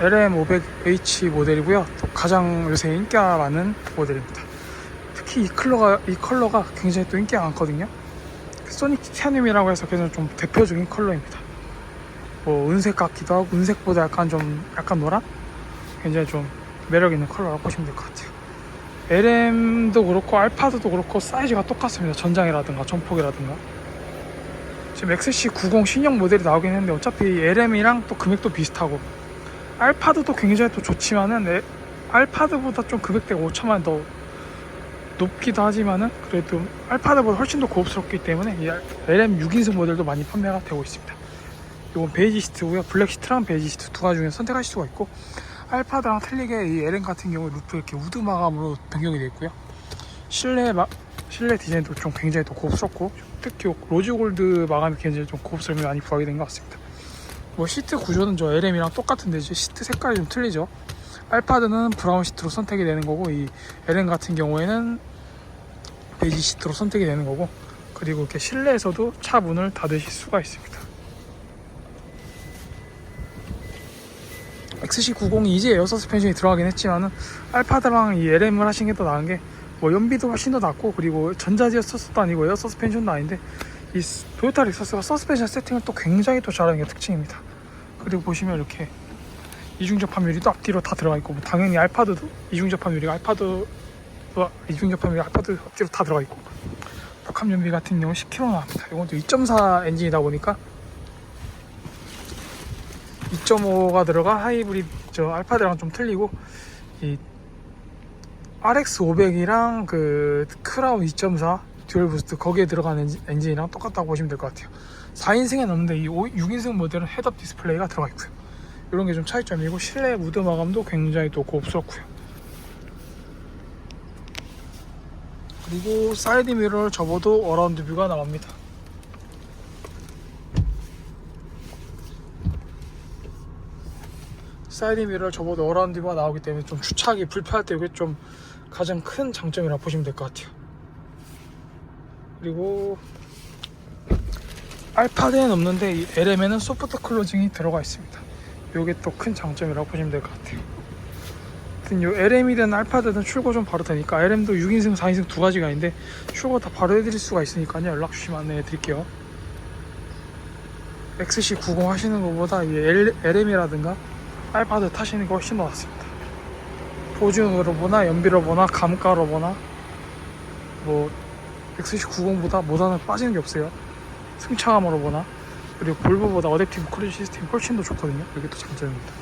LM500H 모델이고요. 또 가장 요새 인기가 많은 모델입니다. 특히 이 컬러가 이 컬러가 굉장히 또 인기가 많거든요. 소닉 티타늄이라고 해서 그냥 좀 대표적인 컬러입니다. 뭐 은색 같기도 하고 은색보다 약간 좀 약간 노란 굉장히 좀 매력 있는 컬러라고 보시면 될 것 같아요. LM도 그렇고 알파드도 그렇고 사이즈가 똑같습니다. 전장이라든가 전폭이라든가 지금 XC90 신형 모델이 나오긴 했는데 어차피 LM이랑 또 금액도 비슷하고 알파드도 굉장히 또 좋지만은 에- 알파드보다 좀 금액대가 5천만 원더 높기도 하지만은 그래도 알파드보다 훨씬 더 고급스럽기 때문에 이 LM 6인승 모델도 많이 판매가 되고 있습니다. 이건 베이지 시트고요. 블랙 시트랑 베이지 시트 두 가지 중에 선택하실 수가 있고 알파드랑 틀리게 이 LM 같은 경우 루프 이렇게 우드 마감으로 변경이 되어 있고요. 실내 마, 실내 디자인도 좀 굉장히 또 고급스럽고 특히 로즈 골드 마감이 굉장히 좀 고급스러움이 많이 부각이 된 것 같습니다. 뭐 시트 구조는 저 LM이랑 똑같은데 시트 색깔이 좀 틀리죠. 알파드는 브라운 시트로 선택이 되는 거고 이 LM 같은 경우에는 베이지 시트로 선택이 되는 거고 그리고 이렇게 실내에서도 차 문을 닫으실 수가 있습니다. XC90이 이제 에어 서스펜션이 들어가긴 했지만은 알파드랑 이 LM을 하신 게 더 나은 게 뭐 연비도 훨씬 더 낮고 그리고 전자지어 서스도 아니고 에어 서스펜션도 아닌데 이 스- 토요타 렉서스가 서스펜션 세팅을 또 굉장히 또 잘하는 게 특징입니다. 그리고 보시면 이렇게 이중 접합 유리도 앞뒤로 다 들어가 있고 뭐 당연히 알파드도 이중 접합 유리가 알파드 이중 접합 유리 알파드 앞뒤로 다 들어가 있고 복합 연비 같은 경우 10km 나옵니다. 이건 또 2.4 엔진이다 보니까 2.5가 들어간 하이브리드 저 알파드랑 좀 틀리고 이 RX 500이랑 그 크라운 2.4 듀얼 부스트 거기에 엔진, 엔진이랑 똑같다고 보시면 될 것 같아요. 4인승에 넣는데 이 6인승 모델은 헤드업 디스플레이가 들어가 있고요. 이런 게 좀 차이점이고 실내 무드 마감도 굉장히 또 고급스럽고요. 그리고 사이드 미러를 접어도 어라운드 뷰가 나옵니다. 사이드 미러를 접어도 어라운드 뷰가 나오기 때문에 좀 주차하기 불편할 때 이게 좀 가장 큰 장점이라 보시면 될 것 같아요. 그리고 알파드에는 없는데 이 LM에는 소프트 클로징이 들어가 있습니다. 이게 또 큰 장점이라고 보시면 될 것 같아요. 하여튼 요 LM이든 알파드든 출고 좀 바로 되니까 LM도 6인승, 4인승 두 가지가 있는데 출고 다 바로 해드릴 수가 있으니까요. 연락 주시면 안내해 드릴게요. XC90 하시는 것보다 이 LM이라든가 알파드 타시는 게 훨씬 더 낫습니다. 보증으로 보나 연비로 보나 감가로 보나 뭐 XC90보다 모단은 빠지는 게 없어요. 승차감으로 보나 그리고 볼보보다 어댑티브 크루즈 시스템이 훨씬 더 좋거든요. 이게 또 장점입니다.